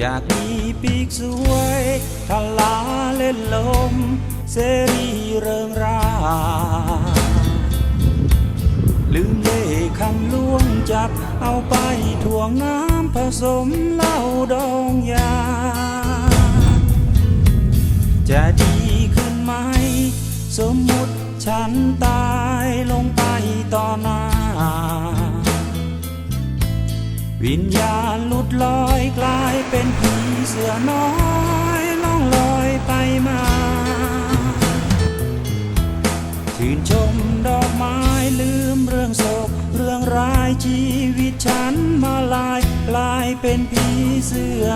อยากมีปีกสวยทลาเล่นลม เสรีเริงราลืมเล่คำล่วงจับ เอาไปถ่วงน้ำผสมเหล้าดองยา จะดีขึ้นไหม สมมุติฉันตายลงไปต่อหน้า วิญญาณหลุดลอย กลายเป็นผีเสือน้อยล่องลอยไปมา ชื่นชมดอกไม้ลืมเรื่องโศก เรื่องร้ายชีวิตฉันมาลายกลายเป็นผีเสื้อ